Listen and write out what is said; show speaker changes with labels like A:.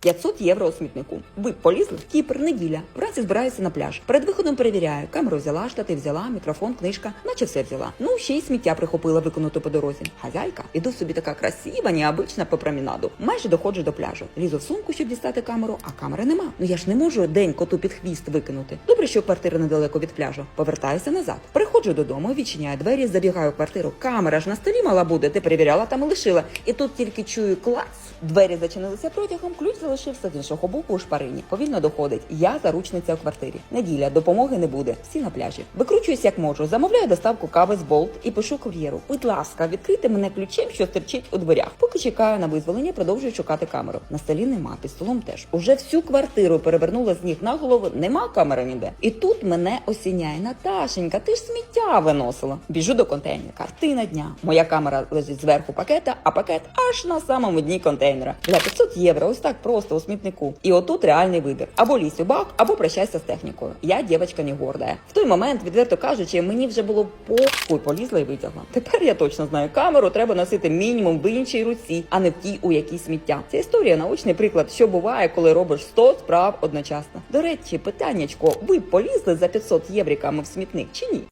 A: 500 євро у смітнику. Ви полізли? в Кіпр, неділя. Вранці збираюся на пляж. Перед виходом перевіряю. Камеру взяла, штати взяла, мікрофон, книжка, наче все взяла. Ну, ще й сміття прихопила виконати по дорозі. Хазяйка, іду собі така красива, необична по промінаду. Майже доходжу до пляжу. Лізу в сумку, щоб дістати камеру, а камери нема. Ну я ж не можу день коту під хвіст викинути. Добре, що квартира недалеко від пляжу. Повертаюся назад. Приходжу додому, відчиняю двері, забігаю в квартиру. Камера ж на столі мала буде. Ти перевіряла там і лишила. І тут тільки чую клац. Двері зачинилися протягом, ключ залишився з іншого боку у шпарині. Повільно доходить. Я заручниця у квартирі. Неділя, допомоги не буде. Всі на пляжі. Викручуюсь як можу. Замовляю доставку кави з болт і пишу кур'єру. Будь ласка, відкрийте мене ключем, що стерчить у дверях. Поки чекаю на визволення, продовжую шукати камеру. На столі нема, під столом теж. Уже всю квартиру перевернула з ніг на голову. Нема камери ніде. І тут мене осіняє Наташенька. Ти ж сміття виносила. Біжу до контейнера. Картина дня. Моя камера лежить зверху пакета, а пакет аж на самому дні контейнера. Для 500 євро. Ось так просто у смітнику. І отут реальний вибір: або лізь у бак, або прощайся з технікою. Я дівчинка не горда. В той момент, відверто кажучи, мені вже було похуй, полізла і витягла. Тепер я точно знаю, камеру треба носити мінімум в іншій руці, а не в тій, у якій сміття. Ця історія наочний приклад, що буває, коли робиш 100 справ одночасно. До речі, питаннячко, ви полізли за 500 євриками в смітник чи ні?